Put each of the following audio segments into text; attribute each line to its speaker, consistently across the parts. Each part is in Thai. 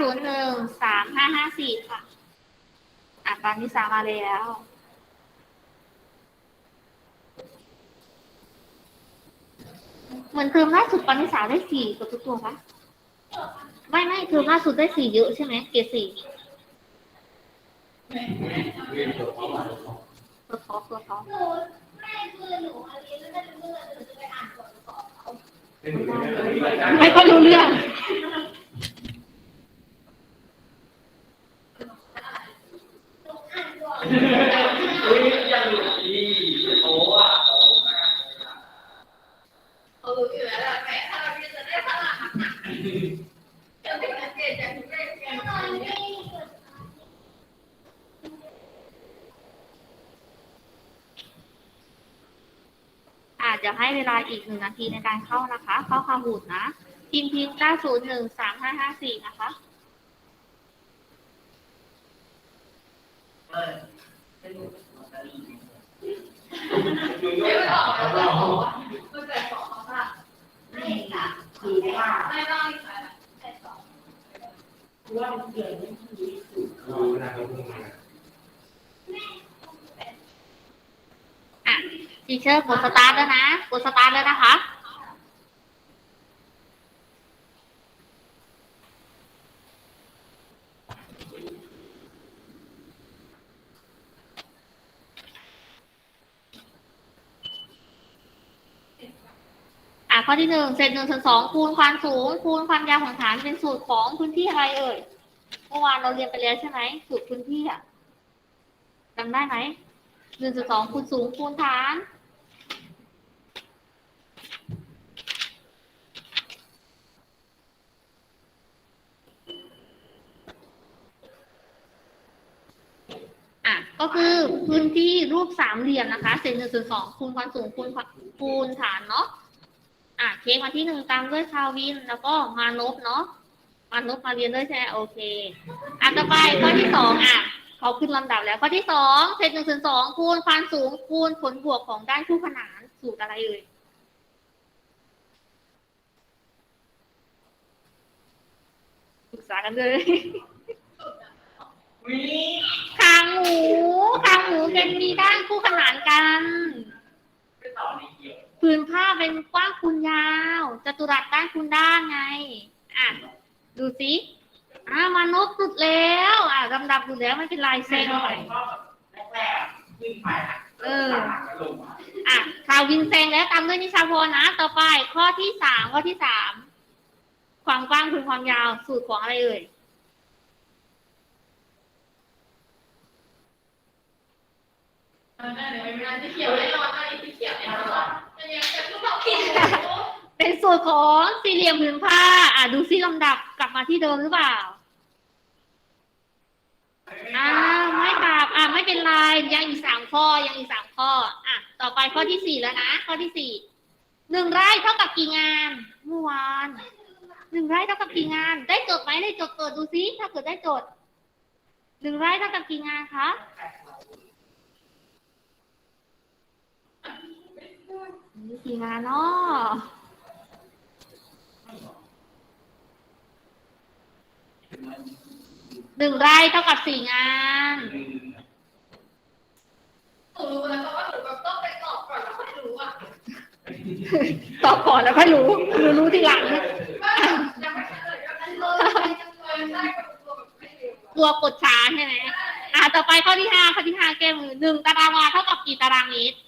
Speaker 1: ศูนย์หนึ่งสามห้าห้าสี่ค่ะ อะปานิสามาแล้วเหมือนเทอมล่าสุดปานิสาได้สี่กับทุกตัวปะไม่ไม่เทอมล่าสุดได้สี่เยอะใช่ไหมเกรดสี่ตัวท็อตัวท็อไม่ค่อยรู้เรื่อง
Speaker 2: เขารู้อยู่แล้วแหละแม่ถ้าเราจะได้พลังหนักๆจะไม่สังเกตจากทุกเรื่องเรียน
Speaker 1: อา จะให้เวลาอีกหนึ่งนาทีในการเข้านะคะ เข้าคาหูดนะพิมพ์พิมพ์901 3554นะคะ
Speaker 2: เดี๋ยวออกแล้วก็ออกก็แต่สองค่ะไม่ค่ะคือว่าไม่ต้องค่ะแต่สอง
Speaker 1: อะที เชอร์กดสตาร์ทแล้วนะ กดสตาร์ทแล้วนะคะ อะข้อที่หนึ่งเศษหนึ่งส่วนสองคูณความสูง คูณความยาวของฐานเป็นสูตรของพื้นที่อะไรเอ่ย เมื่อวานเราเรียนไปแล้วใช่ไหม สูตรพื้นที่อะจำได้ไหมหนึ่งส่วนสองคูณสูงคูณฐาน อะ ก็คือพื้นที่รูปสามเหลี่ยมนะคะ เศษหนึ่งส่วนสองคูณความสูงคูณความคูณฐานเนาะอะเค้กมาที่หนึ่งตามด้วยคาวิน แล้วก็มานพเนาะมานพมาเรียนด้วยใช่ไหมโอเคอะต่อไปข้อที่สองอะเขาขึ้นลำดับแล้วข้อที่สองเศษหนึ่งส่วนสองคูณความสูงคูณผลบวกของด้านคู่ขนานสูตรอะไรเอ่ยศึกษากันเลย คางหมูคางหมูเป็นมีด้านคู่ขนานกันผืนผ้าเป็นกว้างคูณยาวจัตุรัสด้านคูณด้านไง อะ ดูสิอ่ามานพสุดแล้ว อะลำดับสุดแล้วไม่เป็นไรเซ็งไปเอออะข่าววินเซงแล้วตามด้วยนิชาพรนะ ต่อไปข้อที่สามข้อที่สามความกว้างคูณความยาวสูตรของอะไรเอ่ย
Speaker 2: เป็
Speaker 1: นสูตรของสี่เหลี่ยมผืนผ้า อะดูซิลำดับกลับมาที่เดิมหรือเปล่า อ่าไม่กลับ อ่าไม่เป็นไรยังอีกสามข้อยังอีกสามข้อ อะต่อไปข้อที่สี่แล้วนะข้อที่สี่หนึ่งไร่เท่ากับกี่งานเมื่อวานหนึ่งไร่เท่ากับกี่งาน ได้จดไหมได้จดเปิดดูซิถ้าเกิดได้จดหนึ่งไร่เท่ากับกี่งานคะ นี่กี่งานเนาะหนึ่งไร่เท่ากับสี่งาน
Speaker 2: หนูรู้แล้วแต่ว่าหนูแบบต้องไปตอบก่อนแล้วค่อยรู้อะ
Speaker 1: ตอบก่อนแล้วค่อยรู้รู้รู้ทีหลัง
Speaker 2: ว่ายังไม่เฉลยก็นั้นเลยจังเลยได้กับตัวแบบไม่เร็ว
Speaker 1: กลัวกดช้าใช่ไหมอ่าต่อไปข้อที่ห้าข้อที่ห้าแก้มือหนึ่งตารางวาเท่ากับกี่ตารางเมตร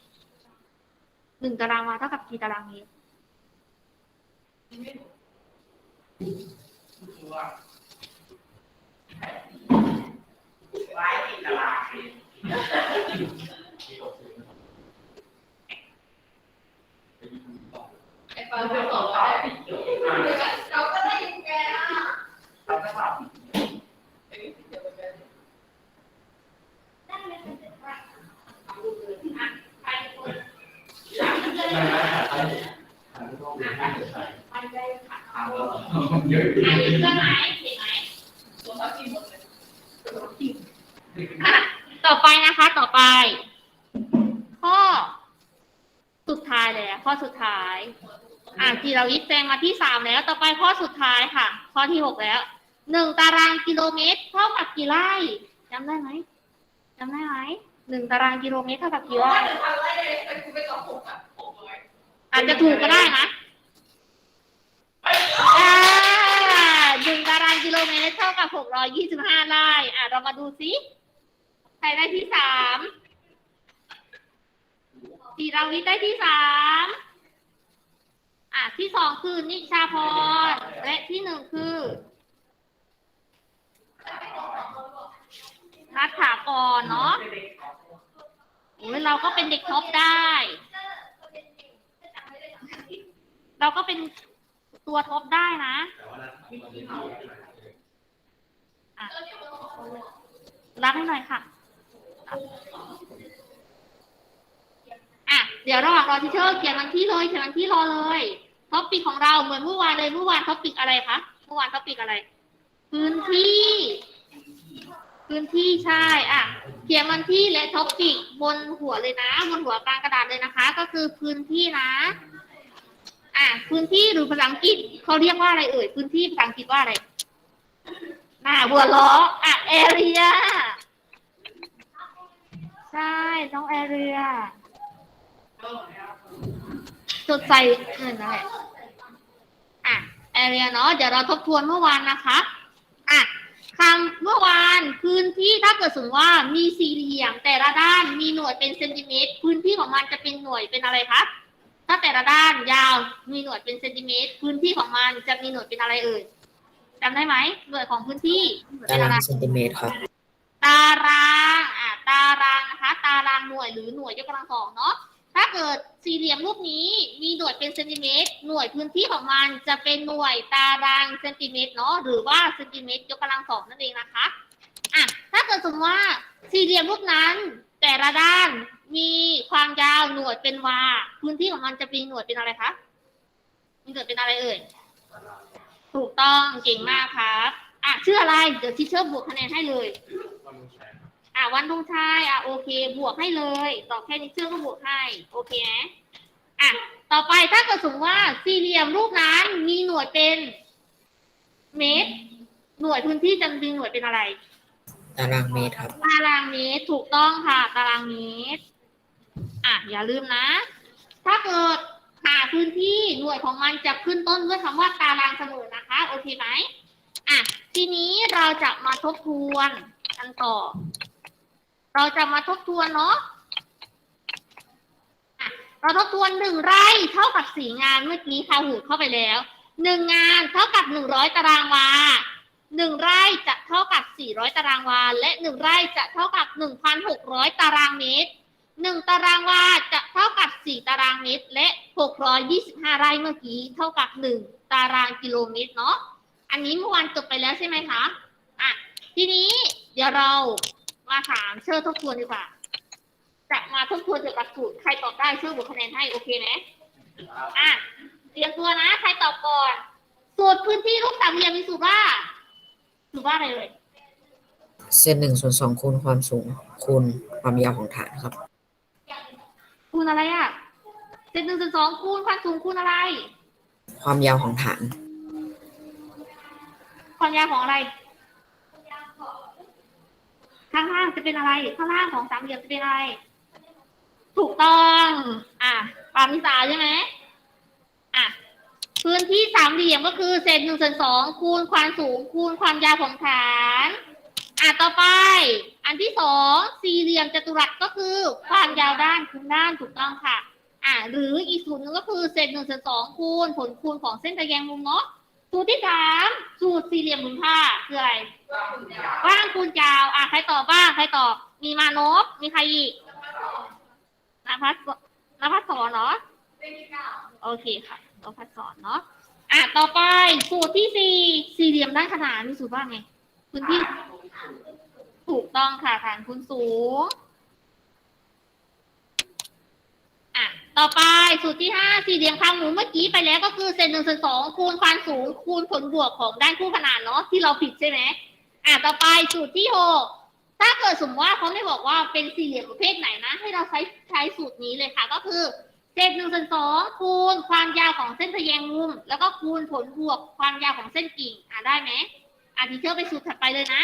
Speaker 1: หนึ่งตารางวาเท่ากับกี่ตารางเมตร
Speaker 2: ไอ้ฟังเป็นสองร้อยเราก็ได้ยินแกอะ
Speaker 1: อ่าอีกเรื่องไหนเห็นไหม
Speaker 2: ตัวเขากินหมดเลย
Speaker 1: อะต่อไปนะคะ ต่อไป ข้อ สุดท้ายแล้วข้อสุดท้าย อ่าจีราวิทย์แซงมาที่สามแล้ว ต่อไป ข้อสุดท้ายค่ะ ข้อที่หกแล้วหนึ่งตารางกิโลเมตรเท่ากับกี่ไร่จำได้ไหมจำได้ไหมหนึ่งตารางกิโลเมตรเท่ากับกี่ไร่
Speaker 2: ทำไรเลยไปกูไปต่อหกอะหกร้อย
Speaker 1: อาจจะถูกก็ได้นะหนึ่งตารางกิโลเมตรเท่ากับหกร้อยยี่สิบห้าไร่อะเรามาดูซิใครได้ที่สามสีราวิทย์ได้ที่สาม อะที่สองคือนิชาพร และที่หนึ่งคือนัทถากรเนาะโอ้ยเราก็เป็นเด็กท็อปได้ เราก็เป็นตัวท็อปได้นะอะรับให้หน่อยค่ะ อะ เดี๋ยวระหว่างรอที่เชอร์เขียนวันที่เลย เขียนวันที่รอเลย ท็อปปิกของเราเหมือนเมื่อวานเลยเมื่อวานท็อปปิกอะไรคะเมื่อวานท็อปปิกอะไร พื้นที่ พื้นที่ใช่อะเขียนวันที่และท็อปปิกบนหัวเลยนะ บนหัวกลางกระดาษเลยนะคะ ก็คือพื้นที่นะ อะพื้นที่หรือภาษาอังกฤษเขาเรียกว่าอะไรเอ่ยพื้นที่ภาษาอังกฤษว่าอะไรหน้าบัวล้ออะ area ใช่น้อง area จดใส่เงินนั่นแหละอะ area เนาะเดี๋ยวเราทบทวนเมื่อวานนะคะอะคำเมื่อวานพื้นที่ถ้าเกิดสมมติว่ามีสี่เหลี่ยมแต่ละด้านมีหน่วยเป็นเซนติเมตรพื้นที่ของมันจะเป็นหน่วยเป็นอะไรคะถ้าแต่ละด้านยาวมีหน่วยเป็นเซนติเมตรพื้นที่ของมันจะมีหน่วยเป็นอะไรเอ่ยจำได้ไหมหน่วยของพื้นที่หน่วย
Speaker 3: ตา
Speaker 1: เป็นอะ
Speaker 3: รา
Speaker 1: ไร
Speaker 3: งเซนติเมตรครับ
Speaker 1: ตารางอะตารางนะคะ ตารางหน่วยหรือหน่วยยกกำลังสองเนาะ ถ้าเกิดสี่เหลี่ยมรูปนี้มีหน่วยเป็นเซนติเมตร หน่วยพื้นที่ของมันจะเป็นหน่วยตารางเซนติเมตรเนาะ หรือว่าเซนติเมตรยกกำลังสองนั่นเองนะคะอะถ้าเกิดสมมติว่าสี่เหลี่ยมรูปนั้น แต่ละด้านมีความยาวหน่วยเป็นวา พื้นที่ของมันจะเป็นหน่วยเป็นอะไรคะ มีหน่วยเป็นอะไรเอ่ย ถูกต้องเก่งมากครับอะชื่ออะไร เดี๋ยวทีเชอร์บวกคะแนนให้เลย อะวันธงชัยอะโอเค บวกให้เลย ตอบแค่นี้เชื่อก็บวกให้ โอเคไหมอะ ต่อไปถ้าเกิดสมมติว่าสี่เหลี่ยมรูปนั้นมีหน่วยเป็น เมตร หน่วยพื้นที่จะมีหน่วยเป็นอะไร
Speaker 3: ตารางเมตรครับ
Speaker 1: ตารางเมตรถูกต้องค่ะ ตารางเมตร อะ อย่าลืมนะ ถ้าเกิดหาพื้นที่หน่วยของมันจะขึ้นต้นด้วยคำว่าตารางเสมอนะคะ โอเคไหมอะ ทีนี้เราจะมาทบทวนกันต่อ เราจะมาทบทวนเนาะเราทบทวนหนึ่งไร่เท่ากับสี่งานเมื่อกี้ค่ะหูเข้าไปแล้วหนึ่งงานเท่ากับหนึ่งร้อยตารางวาหนึ่งไร่จะเท่ากับ400ตารางวา และหนึ่งไร่จะเท่ากับ1,600ตารางเมตรหนึ่งตารางวาจะเท่ากับ4ตารางเมตร และ625ไร่เมื่อกี้เท่ากับ1ตารางกิโลเมตรเนาะอันนี้เมื่อวานจบไปแล้วใช่ไหมคะอะทีนี้เดี๋ยวเรา มาถามเชิญทบทวนดีกว่า จะมาทบทวนเกี่ยวกับสูตร ใครตอบได้เชิญบวกคะแนนให้โอเคไหมอะเตรียมตัวนะ ใครตอบก่อน สูตรพื้นที่รูปสามเหลี่ยมมีสูตรว่าสูตรว่าอะไรเลย
Speaker 3: เส้นหนึ่งส่วนสองคูณความสูงคูณความยาวของฐานครับ
Speaker 1: คูณอะไรอะเศษหนึ่งส่วนสองคูณความสูงคูณอะไร
Speaker 3: ความยาวของฐาน
Speaker 1: ความยาวของอะไร ข้างล่างจะเป็นอะไร ข้างล่างของสามเหลี่ยมจะเป็นอะไร ถูกต้อง อะปามิสาใช่ไหมอะพื้นที่สามเหลี่ยมก็คือเศษหนึ่งส่วนสองคูณความสูง คูณความยาวของฐาน อะต่อไป อันที่สองสี่เหลี่ยมจัตุรัสก็คือ ความยาวด้านคูณด้านถูกต้องค่ะ อะหรืออีกสูตรหนึงก็คือเศษหนึ่งส่วนสองคูณผลคูณของเส้นตะแยงมุมเนาะ สูตรที่สามสูตรสี่เหลี่ยมหมุนผ้าคืออะไรว้างคูณยาวอะใครตอบบ้างใครตอบมีมานพมีใครอีกนภัสนภัสสอนเนาะโอเคค่ะนภัสสอนเนาะอะต่อไปสูตรที่สี่สี่เหลี่ยมด้านขนานมีสูตรว่าไงพื้นที่ถูกต้องค่ะฐานคูณสูง อะ ต่อไปสูตรที่ห้าสี่เหลี่ยมข้างหมูเมื่อกี้ไปแล้วก็คือเศษหนึ่งส่วนสองคูณความสูงคูณผลบวกของด้านคู่ขนานเนาะที่เราผิดใช่ไหมอะต่อไปสูตรที่หกถ้าเกิดสมมติว่าเขาไม่บอกว่าเป็นสี่เหลี่ยมประเภทไหนนะ ให้เราใช้ใช้สูตรนี้เลยค่ะ ก็คือเศษหนึ่งส่วนสองคูณความยาวของเส้นทะแยงมุม แล้วก็คูณผลบวกความยาวของเส้นกิ่ง อะได้ไหมอะทีเชอร์ไปสูตรถัดไปเลยนะ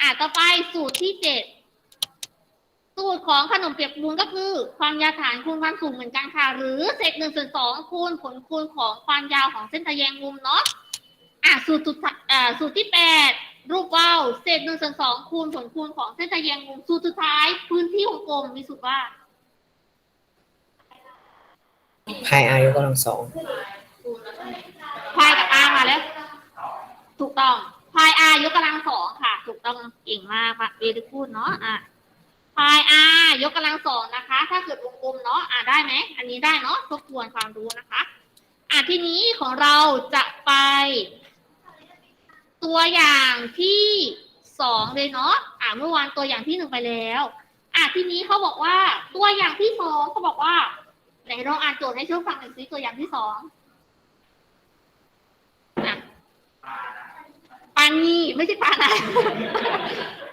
Speaker 1: อะต่อไปสูตรที่เจ็ด สูตรของขนมเปียกปูนก็คือ ความยาวฐานคูณความสูงเหมือนกันค่ะ หรือเศษหนึ่งส่วนสองคูณผลคูณของความยาวของเส้นทะแยงมุมเนาะอะสูตรสุดท้ายอ่าสูตรที่แปดรูปว่าวเศษหนึ่งส่วนสองคูณผลคูณของเส้นทะแยงมุมสูตรสุดท้าย พื้นที่วงกลมมีสูตรว่า
Speaker 3: พายอายกกำลังสอง
Speaker 1: พายกับอามาแล้ว ถูกต้องพายอายกกำลังสองค่ะ ถูกต้องเก่งมากค่ะเวทีพูดเนาะอะ พายอายกกำลังสองนะคะ ถ้าเกิดวงกลมเนาะอะได้ไหมอันนี้ได้เนาะทบทวนความรู้นะคะอะทีนี้ของเราจะไป ตัวอย่างที่สองเลยเนาะอะเมื่อวานตัวอย่างที่หนึ่งไปแล้วอะทีนี้เขาบอกว่าตัวอย่างที่สองเขาบอกว่าไหนลองอ่านโจทย์ให้ช่วยฟังหน่อยสิตัวอย่างที่สองปานีไม่ใช่ปานา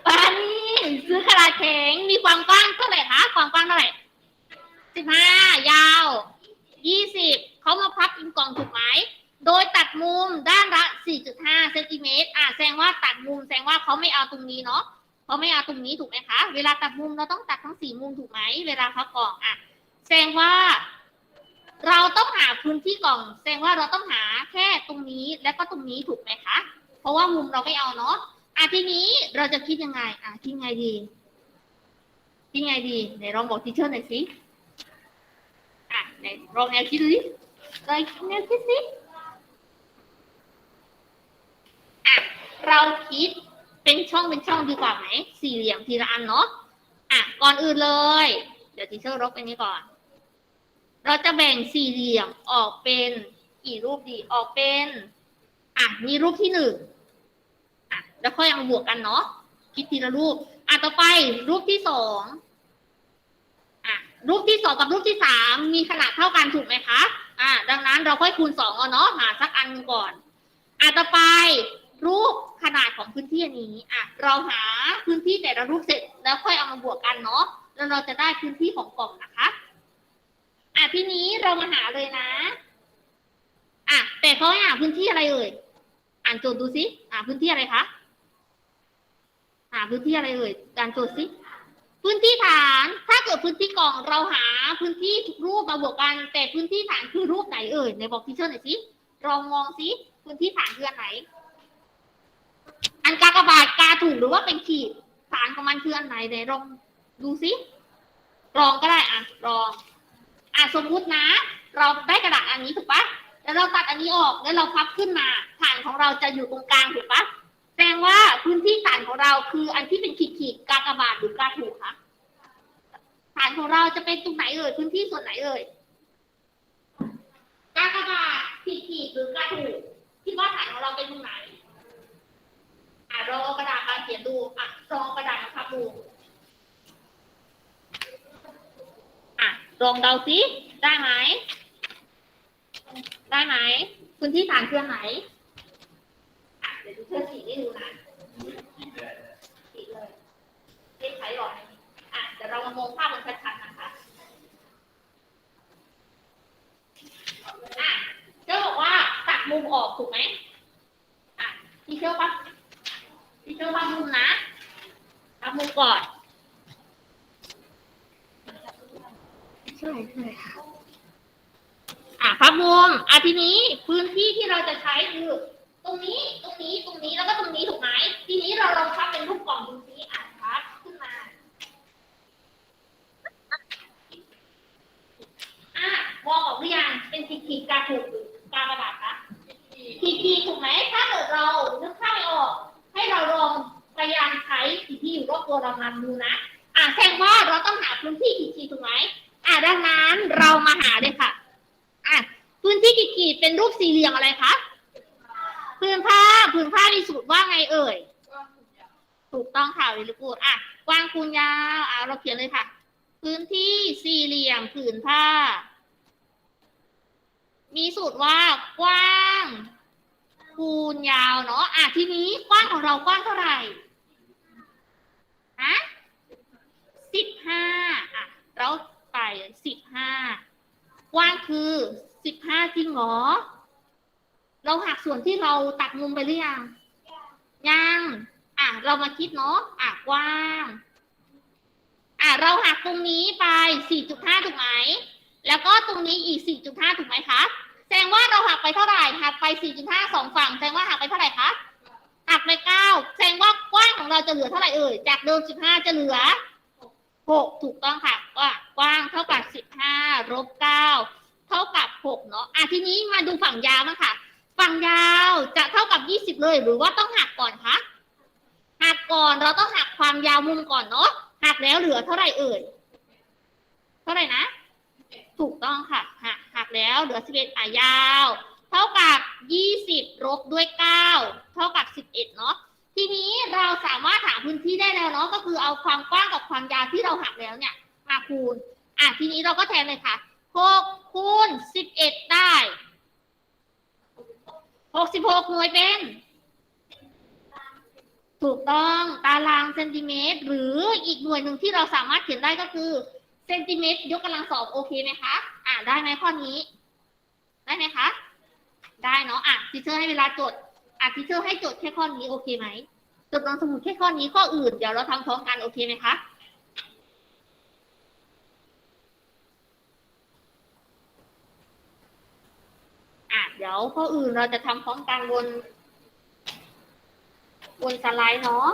Speaker 1: ปานี่ซื้อกระดาษแข็งมีความกว้างเท่าไหร่คะความกว้างเท่าไหร่สิบห้ายาวยี่สิบเขามาพับเป็นกล่องถูกไหมโดยตัดมุมด้านละ 4.5 เซนติเมตร อะแสดงว่าตัดมุมแสดงว่าเขาไม่เอาตรงนี้เนาะเขาไม่เอาตรงนี้ถูกไหมคะ เวลาตัดมุมเราต้องตัดทั้งสี่มุมถูกไหม เวลาพับกล่องอะแสดงว่า เราต้องหาพื้นที่กล่อง แสดงว่าเราต้องหาแค่ตรงนี้และก็ตรงนี้ถูกไหมคะ เพราะว่ามุมเราไม่เอาเนาะ อะทีนี้เราจะคิดยังไง อะคิดไงดีคิดไงดีไหนลองบอกทีเชอร์หน่อยสิอะไหนลองแนวคิดดูดิเลยแนวคิดสิอะเราคิดเป็นช่องเป็นช่องดีกว่าไหมสี่เหลี่ยมทีละอันเนาะอะก่อนอื่นเลย เดี๋ยวทีเชอร์ลบไปนี้ก่อน เราจะแบ่งสี่เหลี่ยมออกเป็นกี่รูปดีออกเป็น อะมีรูปที่หนึ่ง แล้วค่อยเอาบวกกันเนาะคิดทีละรูป อะต่อไปรูปที่สองอะรูปที่สองกับรูปที่สามมีขนาดเท่ากันถูกไหมคะ อะดังนั้นเราค่อยคูณสองเอาเนาะหาสักอันหนึ่งก่อน อะต่อไป รูปขนาดของพื้นที่อันนี้ อะเราหาพื้นที่แต่ละรูปเสร็จแล้วค่อยเอามาบวกกันเนาะแล้วเราจะได้พื้นที่ของกล่องนะคะอะทีนี้เรามาหาเลยนะ อะแต่เขาให้หาพื้นที่อะไรเอ่ย อ่านโจทย์ดูสิอ่าพื้นที่อะไรคะาพื้นที่อะไรเอ่ยอ่านโจทย์สิพื้นที่ฐาน ถ้าเกิดพื้นที่กล่องเราหาพื้นที่ทุกรูปมาบวกกัน แต่พื้นที่ฐานคือรูปไหนเอ่ยไหนบอกทีเชอร์หน่อยสิลองมองสิพื้นที่ฐานคืออันไหน อันกากบาทกาถูกหรือว่าเป็นขีดฐานของมันคืออันไหนไหนลองดูสิลองก็ได้อะลองอะสมมุตินะ เราได้กระดาษอันนี้ถูกปะแล้วเราตัดอันนี้ออกแล้วเราพับขึ้นมาฐานของเราจะอยู่ตรงกลางถูกปะ แสดงว่าพื้นที่ฐานของเราคืออันที่เป็นขีดขีดกากบาทหรือกาถูกคะฐานของเราจะเป็นตรงไหนเอ่ยพื้นที่ส่วนไหนเอ่ยกากบาทขีดขีดๆหรือกาถูกคิดว่าฐานของเราเป็นตรงไหนอะลองเอากระดาษมาเขียนดูอะลองกระดาษมาพับดูอะลองเดาซิได้ไหมได้ไหมพื้นที่ฐานคืออันไหน ดี๋ยวดูเพื่อนสีให้ดูนะสีเลยเล่นใช้หลอดอะเดี๋ยวเรามามองภาพมันชัดๆนะคะอะเจ้าบอกว่าตัดมุมออกถูกไหมอะพี่เชื่อปะพี่เชื่อว่ามุมนะตัดมุมก่อนใช่ใช่ค่ะอะพับมุมอะทีนี้พื้นที่ที่เราจะใช้คือ ตรงนี้ตรงนี้ตรงนี้แล้วก็ตรงนี้ถูกไหมทีนี้เราลองพับเป็นรูปกล่องดูซิอะพับขึ้นมาอะมองออกหรือยังเป็นขีดขีดกาถูกหรือกากระดาษคะขีดขีดถูกไหมถ้าเกิดเรานึกภาพไม่ออก ให้เราลองพยายามใช้ขีดที่อยู่รอบตัวเรามาดูนะอะแสดงว่าเราต้องหาพื้นที่ขีดขีดถูกไหมอะดังนั้นเรามาหาเลยค่ะอะพื้นที่ขีดๆเป็นรูปสี่เหลี่ยมอะไรคะพื้นผ้าพื้นผ้ามีสูตรว่าไง เอ่ย ถูกต้องค่ะวิลกูดอะกว้างคูณยาวอะเราเขียนเลยค่ะ พื้นที่สี่เหลี่ยมผืนผ้า มีสูตรว่ากว้างคูณยาวเนาะอะทีนี้กว้างของเรากว้างเท่าไหร่ฮะสิบห้าอะเราไปสิบห้ากว้างคือสิบห้าจริงหรอเราหักส่วนที่เราตัดมุมไปหรือยัง ยังอะเรามาคิดเนาะอะกว้าง อะเราหักตรงนี้ไป 4.5 ถูกไหม แล้วก็ตรงนี้อีก 4.5 ถูกไหมคะ แสดงว่าเราหักไปเท่าไหร่ หักไป 4.5 สองฝั่ง แสดงว่าหักไปเท่าไหร่คะ หักไป 9 แสดงว่ากว้างของเราจะเหลือเท่าไหร่เอ่ย จากเดิม 15 จะเหลือ 6 ถูกต้องค่ะ ว่ากว้างเท่ากับ 15ลบ9เท่ากับ 6 เนาะ อะทีนี้มาดูฝั่งยาวมั้งค่ะ ฝั่งยาวจะเท่ากับ20เลย หรือว่าต้องหักก่อนคะหักก่อนเราต้องหักความยาวมุมก่อนเนาะหักแล้วเหลือเท่าไหร่เอ่ยเท่าไหร่นะถูกต้องค่ะหักหักแล้วเหลือ11อะยาว เท่ากับ20ลบด้วย9เท่ากับ11เอ็ดเนาะทีนี้เราสามารถหาพื้นที่ได้แล้วเนาะก็คือเอาความกว้างกับความยาวที่เราหักแล้วเนี่ยมาคูณอะทีนี้เราก็แทนเลยค่ะ6คูณ11ได้ 66หน่วยเป็น ถูกต้องตารางเซนติเมตร หรืออีกหน่วยหนึ่งที่เราสามารถเขียนได้ก็คือเซนติเมตร ยกกำลังสองโอเคไหมคะ อ่าได้ไหมข้อนี้ ได้ไหมคะ ได้เนาะอะทีเชอร์ให้เวลาจดอะทีเชอร์ให้จดแค่ข้อนี้โอเคไหมจดลงสมุดแค่ข้อนี้ข้ออื่นเดี๋ยวเราทำพร้อมกันโอเคไหมคะ อะเดี๋ยวข้ออื่นเราจะทำพร้อมกันบนบนสไลด์เนาะ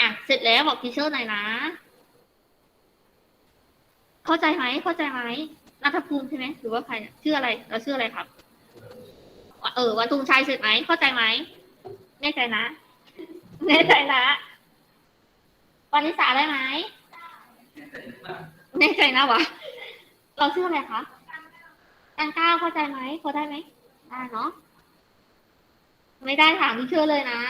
Speaker 1: อะเสร็จแล้วบอกทีเชอร์หน่อยนะ เข้าใจไหมเข้าใจไหมนัทภูมิใช่ไหมหรือว่าใครชื่ออะไรเราชื่ออะไรครับ เออวันทุงชัยเสร็จไหมเข้าใจไหมแน่ใจนะแน่ใจนะวันนิสาได้ไหมแน่ใจนะวะเราชื่ออะไรคะ ตังก้าวเข้าใจไหมพอได้ไหมได้เนาะไม่ได้ถามที่เชื่อเลยนะ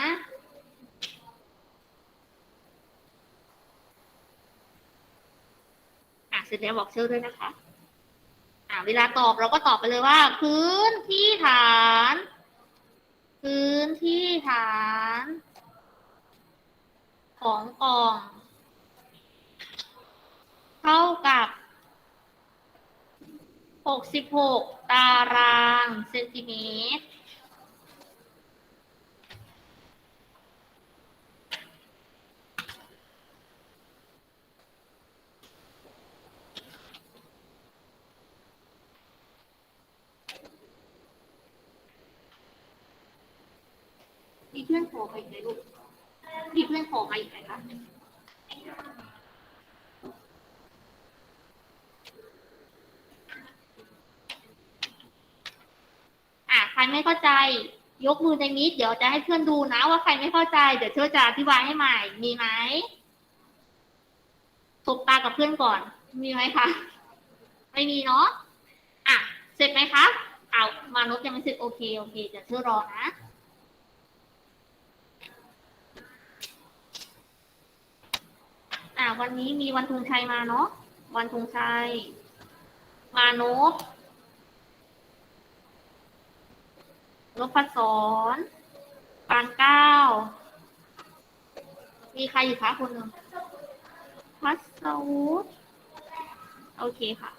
Speaker 1: อะเสร็จแล้วบอกเชื่อด้วยนะคะอะเวลาตอบเราก็ตอบไปเลยว่า พื้นที่ฐาน พื้นที่ฐาน ของกล่อง เท่ากับ 66 ตารางเซนติเมตร มีเพื่อนโผล่มาอีกไหมลูกมีเพื่อนโผล่มาอีกไหมคะใครไม่ เข้าใจ ยกมือในมิดเดี๋ยวจะให้เพื่อนดูนะว่าใครไม่เข้าใจ เดี๋ยวเชื่อจะอธิบายให้ใหม่ มีไหมสบตากับเพื่อนก่อน มีไหมคะ ไม่มีเนาะ อะ เสร็จไหมคะเอามานพยังไม่เสร็จโอเค โอเคเดี๋ยวเชื่อรอนะอ่าวันนี้มีวันธงชัยมาเนาะ วันธงชัย มานพ นพศรปานเก้า มีใครอยู่คะคนหนึ่งพัสวุฒโอเคค่ะ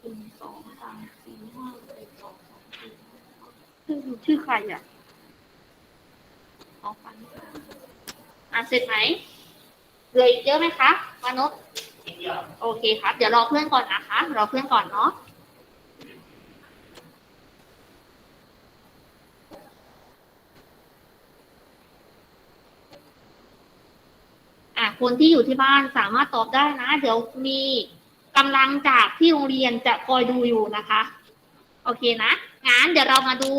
Speaker 1: หนึ่งสองสามสี่ห้าหกสองสามสี่ชื่อชื่อใครอะออกฟัน อะเสร็จไหมเหลืออีกเยอะไหมคะมานพโอเคครับ เดี๋ยวรอเพื่อนก่อนนะคะ รอเพื่อนก่อนเนาะอะคนที่อยู่ที่บ้านสามารถตอบได้นะ เดี๋ยวมีกำลังจากที่โรงเรียนจะคอยดูอยู่นะคะ โอเคนะงั้นเดี๋ยวเรามาดู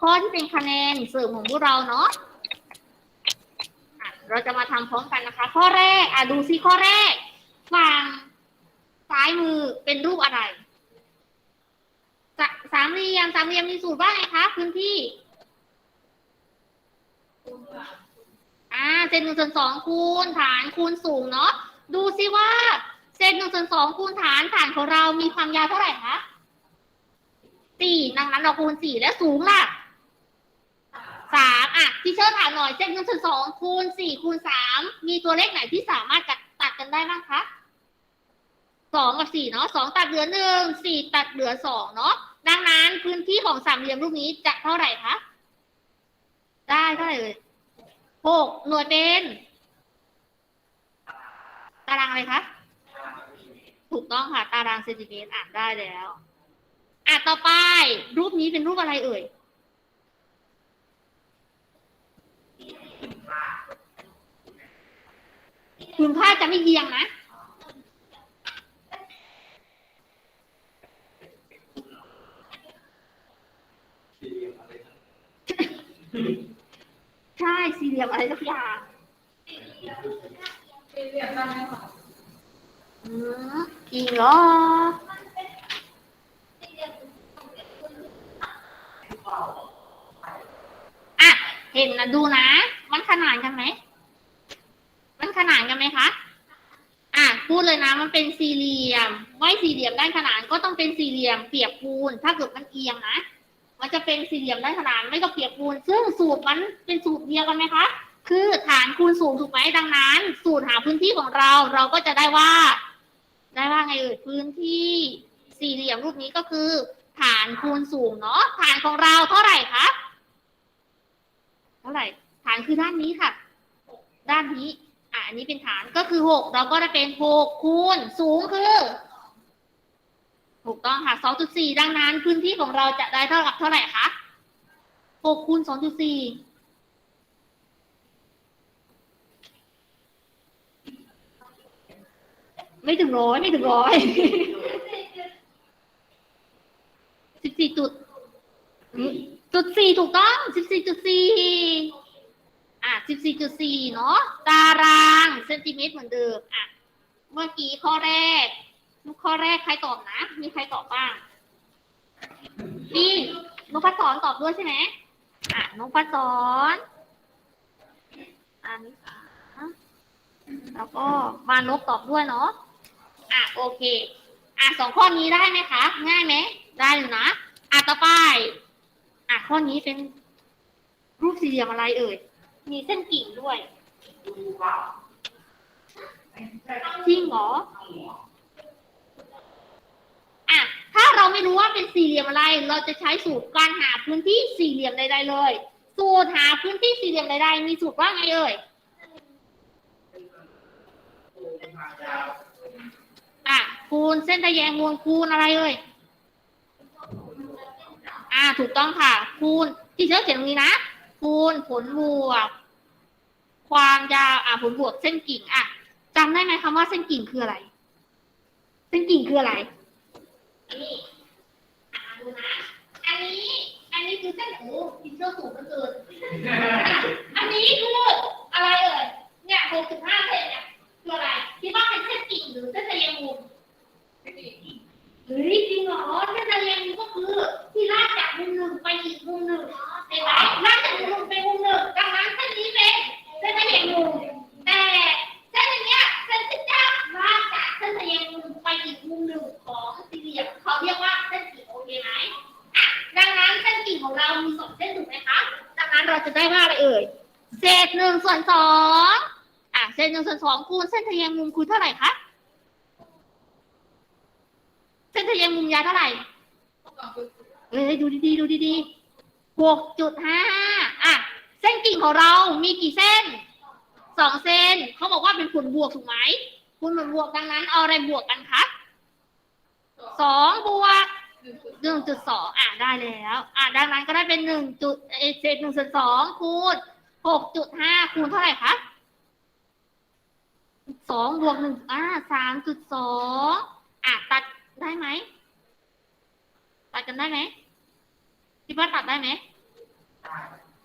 Speaker 1: ข้อที่เป็นคะแนนเสริมของพวกเราเนาะ เราจะมาทำพร้อมกันนะคะ ข้อแรก อะดูซิข้อแรก ฝั่งซ้ายมือเป็นรูปอะไรสสามเหลี่ยมสามเหลี่ยมมีสูตรว่าไงคะพื้นที่ อ่าเศษหนึ่งส่วนสองคูณฐานคูณสูงเนาะดูซิว่าเศษหนึ่งส่วนสองคูณฐานฐานของเรามีความยาวเท่าไหร่คะสี่ดังนั้นเราคูณสี่และสูงล่ะ สามอะที่เชิญถามหน่อยเศษหนึ่งส่วนสองคูณสี่คูณสามมีตัวเลขไหนที่สามารถตัดตัดกันได้บ้างคะสองกับสี่เนาะสองตัดเหลือหนึ่งสี่ตัดเหลือสองเนาะดังนั้นพื้นที่ของสามเหลี่ยมรูปนี้จะเท่าไหร่คะได้เท่าไหร่เลยหกหน่วยเป็นตารางอะไรคะถูกต้องค่ะ ตารางเซนติเมตรอ่านได้แล้ว อะต่อไป รูปนี้เป็นรูปอะไรเอ่ย คุณผ้าจะไม่เอียงนะ ใช่สี่เหลี่ยมอะไรสักอย่าง
Speaker 2: สี่เหลี่ยมได้ไหมคะ
Speaker 1: อืมจริงเหรออะเห็นนะดูนะ มันขนานกันไหม มันขนานกันไหมคะ อะพูดเลยนะมันเป็นสี่เหลี่ยม ไม่สี่เหลี่ยมด้านขนานก็ต้องเป็นสี่เหลี่ยมเปียกปูน ถ้าเกิดมันเอียงนะ มันจะเป็นสี่เหลี่ยมด้านขนานไม่ก็เปียกปูน ซึ่งสูตรมันเป็นสูตรเดียวกันไหมคะ คือฐานคูณสูงถูกไหมดังนั้น สูตรหาพื้นที่ของเราเราก็จะได้ว่า ได้ว่าไงเอ่ยพื้นที่สี่เหลี่ยมรูปนี้ก็คือ ฐานคูณสูงเนาะฐานของเราเท่าไหร่คะเท่าไหร่ ฐานคือด้านนี้ค่ะ ด้านนี้ อะอันนี้เป็นฐานก็คือหกเราก็ได้เป็นหกคูณสูงคือ ถูกต้องค่ะสองจุดสี่ดังนั้นพื้นที่ของเราจะได้เท่ากับเท่าไหร่คะหกคูณสองจุดสี่ไม่ถึงร้อยไม่ถึงร้อยสิบสี่จุดจุดสี่ถูกต้องสิบสี่จุดสี่ สิบสี่จุดสี่เนาะตารางเซนติเมตรเหมือนเดิมอะเมื่อกี้ข้อแรกข้อแรกใครตอบนะ มีใครตอบบ้างนี่นพศรตอบด้วยใช่ไหมอะนพศรอันนี้ค่ะแล้วก็มานพตอบด้วยเนาะอะโอเค อะสองข้อนี้ได้ไหมคะ ง่ายไหมได้อยู่นะอะต่อไปอะข้อนี้เป็นรูปสี่เหลี่ยมอะไรเอ่ย มีเส้นกิ่งด้วย จริงเหรอ อะ ถ้าเราไม่รู้ว่าเป็นสี่เหลี่ยมอะไร เราจะใช้สูตรการหาพื้นที่สี่เหลี่ยมใดๆเลย สูตรหาพื้นที่สี่เหลี่ยมใดๆ มีสูตรว่าไงเอ่ย อะ คูณเส้นทะแยงมูลคูณอะไรเอ่ย อ่าถูกต้องค่ะ คูณที่เชื้อเขียนตรงนี้นะ คูณผลบวก ความยาวอ่าผลบวกเส้นกิ่งอะจำได้ไหมคำว่าเส้นกิ่งคืออะไร เส้นกิ่งคืออะไรนี่อ่าดูนะอันนี้อันนี้คือเส้นโอ้ทิเชอร์สูงเหลือเกินอะอันนี้คืออะไรเอ่ยเนี่ยหกสิบห้าเซนเนี่ยคืออะไรคิดว่าเป็นเส้นกิ่งหรือเส้นทะแยงมุมเฮ้ยจริงเหรอเส้นทะแยงมุมก็คือที่ลากจากมุมหนึ่งไปอีกมุมหนึ่งเห็นไหมลากจากมุมหนึ่งไปมุมหนึ่งดังนั้นเส้นนี้เป็นเส้นทะแยงมุมแต่เส้นอย่างเงี้ยเส้นที่จะลากจากเส้นทะแยงมุมไปอีกมุมหนึ่งของสี่เหลี่ยมเขาเรียกว่าเส้นกิ่โอเคไหมดังนั้นเส้นกิ่ของเรามีสองเส้นถูกไหมคะดังนั้นเราจะได้ว่าอะไรเอ่ยเศษหนึ่งส่วนสองอะเศษหนึ่งส่วนสองคูณเส้นทะแยงมุมคูณเท่าไหร่คะ เส้นทะแยงมุมยาวเท่าไหร่เอ้ยดูดีๆดูดีๆหกจุดห้าอะ เส้นกิ่งของเรามีกี่เส้นสองเส้นเขาบอกว่าเป็นผลบวกถูกไหมคุณผลบวกดังนั้นเอาอะไรบวกกันคะสองบวกหนึ่งจุดสองอะได้แล้ว อะดังนั้นก็ได้เป็นหนึ่งจุดเอเศษหนึ่งส่วนสองคูณหกจุดห้าคูณเท่าไหร่คะสองบวกหนึ่งอ่าสามจุดสองอะตัด ได้ไหมตัดกันได้ไหมคิดว่าตัดได้ไหม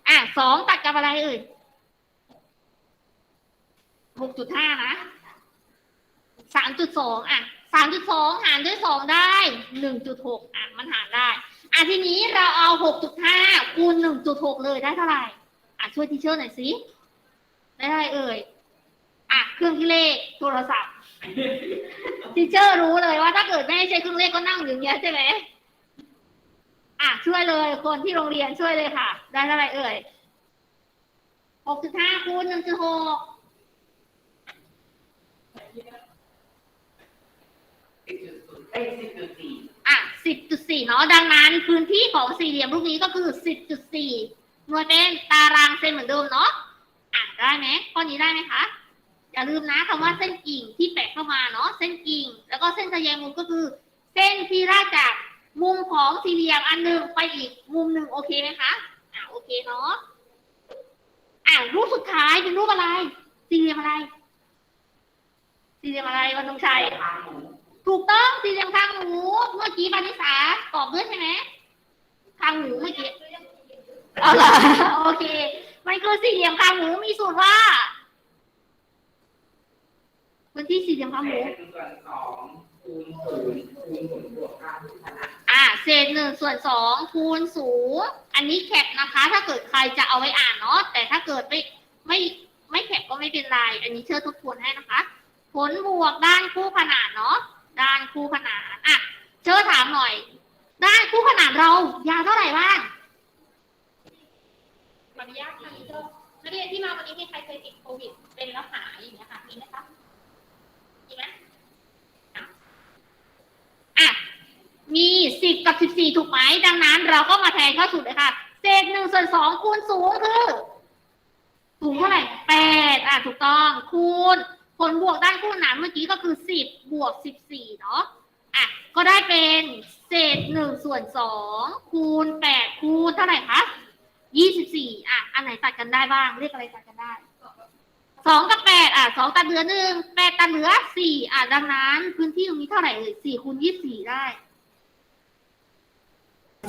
Speaker 1: อะสองตัดกับอะไรเอ่ยหกจุดห้านะสามจุดสองอะสามจุดสองหารด้วยสองได้หนึ่งจุดหกอะมันหารได้อะทีนี้เราเอาหกจุดห้าคูณหนึ่งจุดหกเลยได้เท่าไหร่อะช่วยทีเชอร์หน่อยสิได้เท่าไหร่เอ่ยอะเครื่องคิดเลขโทรศัพท์ ทีเชอร์รู้เลยว่าถ้าเกิดไม่ให้ใช้เครื่องเลขก็นั่งอยู่อย่างเงี้ยใช่ไหมอะช่วยเลย คนที่โรงเรียนช่วยเลยค่ะ ได้เท่าไหร่เอ่ยหกจุดห้าคูณหนึ่งจุดหก
Speaker 4: สิบจุดศูนย์เอ้ยสิบจุดสี่
Speaker 1: อะสิบจุดสี่เนาะดังนั้นพื้นที่ของสี่เหลี่ยมลูกนี้ก็คือสิบจุดสี่หน่วยเป็นตารางเซนเหมือนเดิมเนาะอะได้ไหมข้อนี้ได้ไหมคะ อย่าลืมนะคำว่าเส้นกิ่งที่แปะเข้ามาเนาะเส้นกิ่ง แล้วก็เส้นทะแยงมุมก็คือ เส้นที่ลากจากมุมของสี่เหลี่ยมอันหนึ่งไปอีกมุมหนึ่งโอเคไหมคะอะโอเคเนาะอะรูปสุดท้ายเป็นรูปอะไร สี่เหลี่ยมอะไร สี่เหลี่ยมอะไรวันตงชัยถูกต้องสี่เหลี่ยมทางหมูเมื่อกี้บานิสาตอบด้วยใช่ไหมทางหมูเมื่อกี้เอาล่ะโอเค มันคือสี่เหลี่ยมทางหมูมีสูตรว่า พื้นที่สี่เหลี่ยมทางหมู
Speaker 4: หนึ่งส่วนสองคูณศูนย์คูณศูนย์บวกค่าที่ขนาด
Speaker 1: อ่าเศษหนึ่งส่วนสองคูณสูงอันนี้แคปนะคะ ถ้าเกิดใครจะเอาไว้อ่านเนาะแต่ถ้าเกิดไม่ไม่ไม่แคปก็ไม่เป็นไร อันนี้เชื่อทบทวนให้นะคะ ผลบวกด้านคู่ขนานเนาะด้านคู่ขนานอะเชื่อถามหน่อย ด้านคู่ขนานเรา ยาวเท่าไหร่บ้าง
Speaker 2: ขออนุญาตค่ะมิเตอร์นักเรียนที่มาวันนี้มีใครเคยติดโควิดเป็นแล้วหายอย่างเงี้ยค่ะมีไหมคะ
Speaker 1: มีไหม อะ มีสิบกับสิบสี่ถูกไหม ดังนั้นเราก็มาแทนเข้าสูตรเลยค่ะ เศษหนึ่งส่วนสองคูณสูงคือ สูงเท่าไหร่แปดอะ ถูกต้อง คูณ ผลบวกด้านคู่ขนานเมื่อกี้ก็คือสิบบวกสิบสี่เนาะ อะ ก็ได้เป็นเศษหนึ่งส่วนสองคูณแปดคูณเท่าไหร่คะยี่สิบสี่อะ อันไหนตัดกันได้บ้าง เรียกอะไรตัดกันได้ สองกับแปดอะสองตัดเหลือหนึ่งแปดตัดเหลือสี่อะดังนั้น พื้นที่ตรงนี้เท่าไหร่เอ่ยสี่คูณยี่สิบสี่ได้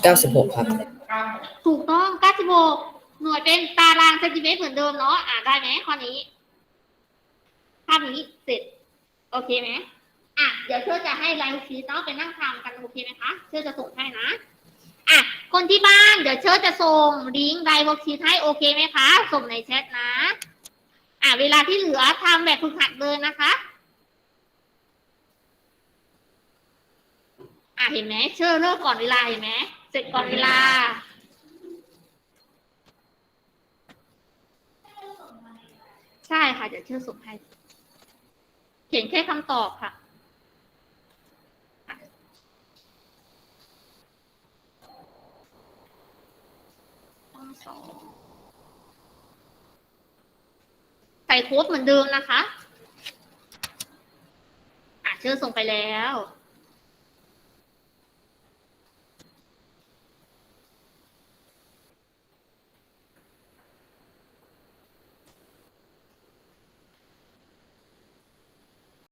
Speaker 3: เก้าสิบหกครับ
Speaker 4: เก้า
Speaker 1: ถูกต้องเก้าสิบหกหน่วยเป็นตารางเซนติเมตรเหมือนเดิมเนาะอะได้ไหมข้อนี้ภาพนี้เสร็จ โอเคไหมอะเดี๋ยวเชื่อจะให้ไลฟ์ชีตเนาะไปนั่งทำกันโอเคไหมคะเชื่อจะส่งให้นะอะคนที่บ้านเดี๋ยวเชื่อจะส่งลิงก์ไลฟ์เวิร์กชีตให้โอเคไหมคะ ส่งในแชทนะ อะเวลาที่เหลือทำแบบฝึกหัดเลยนะคะ อะเห็นไหมเชื่อเลิกก่อนเวลาเห็นไหมเสร็จก่อนเวลาใช่ค่ะเดี๋ยวเชื่อส่งให้เขียนแค่คำตอบค่ะสอง ใส่โค้ดเหมือนเดิมนะคะอะเชื่อส่งไปแล้ว